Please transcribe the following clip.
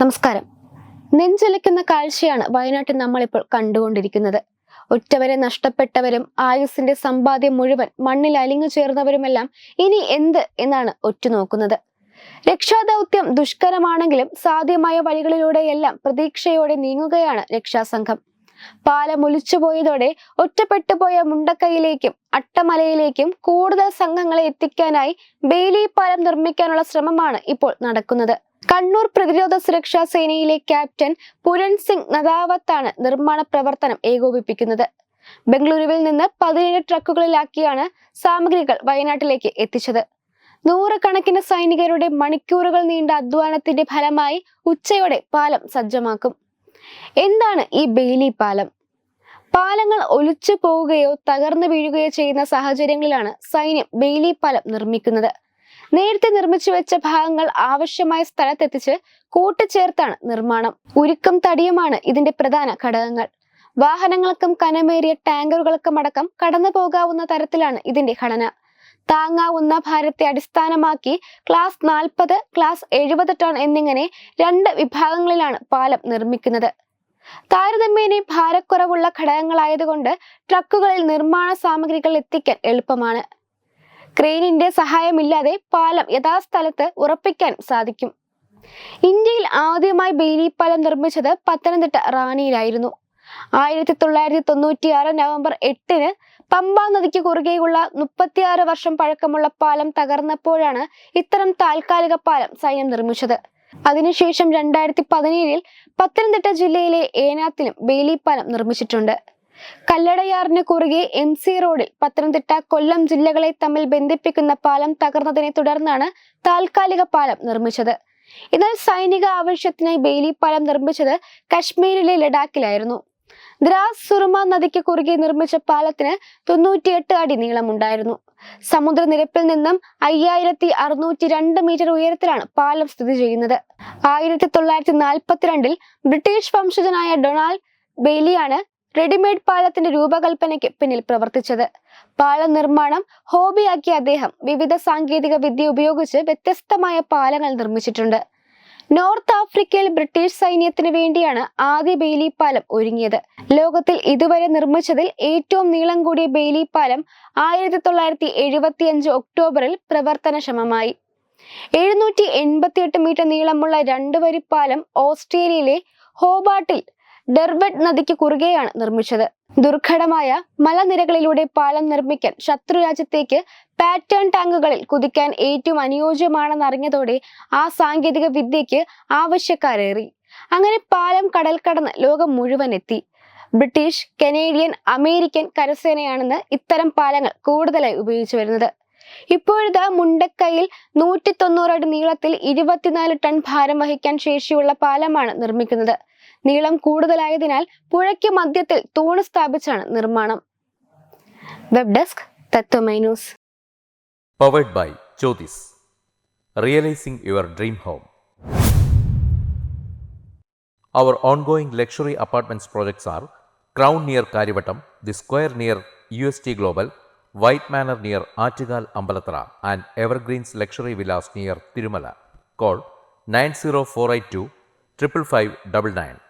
നമസ്കാരം. നെഞ്ചലിക്കുന്ന കാഴ്ചയാണ് വയനാട്ടിൽ നമ്മളിപ്പോൾ കണ്ടുകൊണ്ടിരിക്കുന്നത്. ഒറ്റവരെ നഷ്ടപ്പെട്ടവരും ആയുസിന്റെ സമ്പാദ്യം മുഴുവൻ മണ്ണിൽ അലിഞ്ഞു ചേർന്നവരുമെല്ലാം ഇനി എന്ത് എന്നാണ് ഒറ്റുനോക്കുന്നത്. രക്ഷാദൗത്യം ദുഷ്കരമാണെങ്കിലും സാധ്യമായ വഴികളിലൂടെയെല്ലാം പ്രതീക്ഷയോടെ നീങ്ങുകയാണ് രക്ഷാസംഘം. പാലം ഒലിച്ചുപോയതോടെ ഒറ്റപ്പെട്ടുപോയ മുണ്ടക്കൈയിലേക്കും അട്ടമലയിലേക്കും കൂടുതൽ സംഘങ്ങളെ എത്തിക്കാനായി ബെയിലി പാലം നിർമ്മിക്കാനുള്ള ശ്രമമാണ് ഇപ്പോൾ നടക്കുന്നത്. കണ്ണൂർ പ്രതിരോധ സുരക്ഷാ സേനയിലെ ക്യാപ്റ്റൻ പുരൺ സിംഗ് നദാവത്താണ് നിർമ്മാണ പ്രവർത്തനം ഏകോപിപ്പിക്കുന്നത്. ബംഗളൂരുവിൽ നിന്ന് പതിനേഴ് ട്രക്കുകളിലാക്കിയാണ് സാമഗ്രികൾ വയനാട്ടിലേക്ക് എത്തിച്ചത്. നൂറുകണക്കിന് സൈനികരുടെ മണിക്കൂറുകൾ നീണ്ട അധ്വാനത്തിന്റെ ഫലമായി ഉച്ചയോടെ പാലം സജ്ജമാക്കും. എന്താണ് ഈ ബെയിലി പാലം? പാലങ്ങൾ ഒലിച്ചു പോവുകയോ തകർന്നു വീഴുകയോ ചെയ്യുന്ന സാഹചര്യങ്ങളിലാണ് സൈന്യം ബെയിലി പാലം നിർമ്മിക്കുന്നത്. നേരത്തെ നിർമ്മിച്ചു വെച്ച ഭാഗങ്ങൾ ആവശ്യമായ സ്ഥലത്തെത്തിച്ച് കൂട്ടിച്ചേർത്താണ് നിർമ്മാണം. ഉരുക്കും തടിയുമാണ് ഇതിന്റെ പ്രധാന ഘടകങ്ങൾ. വാഹനങ്ങൾക്കും കനമേറിയ ടാങ്കറുകൾക്കും അടക്കം കടന്നു പോകാവുന്ന തരത്തിലാണ് ഇതിന്റെ ഘടന. താങ്ങാവുന്ന ഭാരത്തെ അടിസ്ഥാനമാക്കി ക്ലാസ് നാൽപ്പത് ക്ലാസ് എഴുപത് ടൺ എന്നിങ്ങനെ രണ്ട് വിഭാഗങ്ങളിലാണ് പാലം നിർമ്മിക്കുന്നത്. താരതമ്യേന ഭാരക്കുറവുള്ള ഘടകങ്ങളായതുകൊണ്ട് ട്രക്കുകളിൽ നിർമ്മാണ സാമഗ്രികൾ എത്തിക്കാൻ എളുപ്പമാണ്. ക്രെയിനിന്റെ സഹായമില്ലാതെ പാലം യഥാസ്ഥലത്ത് ഉറപ്പിക്കാൻ സാധിക്കും. ഇന്ത്യയിൽ ആദ്യമായി ബെയിലി പാലം നിർമ്മിച്ചത് പത്തനംതിട്ട റാണിയിലായിരുന്നു. ആയിരത്തി തൊള്ളായിരത്തി തൊണ്ണൂറ്റിയാറ് നവംബർ എട്ടിന് പമ്പാ നദിക്ക് കുറുകെയുള്ള മുപ്പത്തിയാറ് വർഷം പഴക്കമുള്ള പാലം തകർന്നപ്പോഴാണ് ഇത്തരം താൽക്കാലിക പാലം സൈന്യം നിർമ്മിച്ചത്. അതിനുശേഷം രണ്ടായിരത്തി പതിനേഴിൽ പത്തനംതിട്ട ജില്ലയിലെ ഏനാത്തിലും ബെയിലി പാലം നിർമ്മിച്ചിട്ടുണ്ട്. കല്ലടയാറിന് കുറുകെ എം സി റോഡിൽ പത്തനംതിട്ട കൊല്ലം ജില്ലകളെ തമ്മിൽ ബന്ധിപ്പിക്കുന്ന പാലം തകർന്നതിനെ തുടർന്നാണ് താൽക്കാലിക പാലം നിർമ്മിച്ചത്. എന്നാൽ സൈനിക ആവശ്യത്തിനായി ബെയിലി പാലം നിർമ്മിച്ചത് കശ്മീരിലെ ലഡാക്കിലായിരുന്നു. ദ്രാസ് സുറുമ നദിക്ക് കുറുകെ നിർമ്മിച്ച പാലത്തിന് തൊണ്ണൂറ്റിയെട്ട് അടി നീളമുണ്ടായിരുന്നു. സമുദ്രനിരപ്പിൽ നിന്നും അയ്യായിരത്തി അറുന്നൂറ്റി രണ്ട് മീറ്റർ ഉയരത്തിലാണ് പാലം സ്ഥിതി ചെയ്യുന്നത്. ആയിരത്തി തൊള്ളായിരത്തി നാൽപ്പത്തിരണ്ടിൽ ബ്രിട്ടീഷ് വംശജനായ ഡൊണാൾഡ് ബെയ്ലിയാണ് റെഡിമെയ്ഡ് പാലത്തിന്റെ രൂപകൽപ്പനയ്ക്ക് പിന്നിൽ പ്രവർത്തിച്ചത്. പാല നിർമ്മാണം ഹോബിയാക്കിയ അദ്ദേഹം വിവിധ സാങ്കേതിക വിദ്യ ഉപയോഗിച്ച് വ്യത്യസ്തമായ പാലങ്ങൾ നിർമ്മിച്ചിട്ടുണ്ട്. നോർത്ത് ആഫ്രിക്കയിൽ ബ്രിട്ടീഷ് സൈന്യത്തിന് വേണ്ടിയാണ് ആദ്യ ബെയിലി പാലം ഒരുങ്ങിയത്. ലോകത്തിൽ ഇതുവരെ നിർമ്മിച്ചതിൽ ഏറ്റവും നീളം കൂടിയ ബെയിലി പാലം ആയിരത്തി തൊള്ളായിരത്തി എഴുപത്തി അഞ്ച് ഒക്ടോബറിൽ പ്രവർത്തനക്ഷമമായി. എഴുന്നൂറ്റി എൺപത്തിയെട്ട് മീറ്റർ നീളമുള്ള രണ്ട് വരി പാലം ഓസ്ട്രേലിയയിലെ ഹോബാട്ടിൽ ഡെർബറ്റ് നദിക്ക് കുറുകെയാണ് നിർമ്മിച്ചത്. ദുർഘടമായ മലനിരകളിലൂടെ പാലം നിർമ്മിക്കാൻ ശത്രുരാജ്യത്തേക്ക് പാറ്റേൺ ടാങ്കുകളിൽ കുതിക്കാൻ ഏറ്റവും അനുയോജ്യമാണെന്നറിഞ്ഞതോടെ ആ സാങ്കേതിക വിദ്യയ്ക്ക് ആവശ്യക്കാരേറി. അങ്ങനെ പാലം കടൽ കടന്ന് ലോകം മുഴുവൻ എത്തി. ബ്രിട്ടീഷ് കനേഡിയൻ അമേരിക്കൻ കരസേനയാണെന്ന് ഇത്തരം പാലങ്ങൾ കൂടുതലായി ഉപയോഗിച്ചു വരുന്നത്. ഇപ്പോഴത്തെ മുണ്ടക്കൈയിൽ നൂറ്റി തൊണ്ണൂറ് അടി നീളത്തിൽ ഇരുപത്തിനാല് ടൺ ഭാരം വഹിക്കാൻ ശേഷിയുള്ള പാലമാണ് നിർമ്മിക്കുന്നത്. നീളം കൂടുതലായതിനാൽ പുഴയ്ക്ക് മധ്യത്തിൽ തൂണ് സ്ഥാപിച്ചാണ് നിർമ്മാണം web desk Tatwamayi news powered by Jyothis realising your dream home Our ongoing luxury apartments projects are Crown near Karivattam, The Square near UST Global, White Manor near Achigal Ambalatra, and Evergreens Luxury Villas near Tirumala. Call 90482 555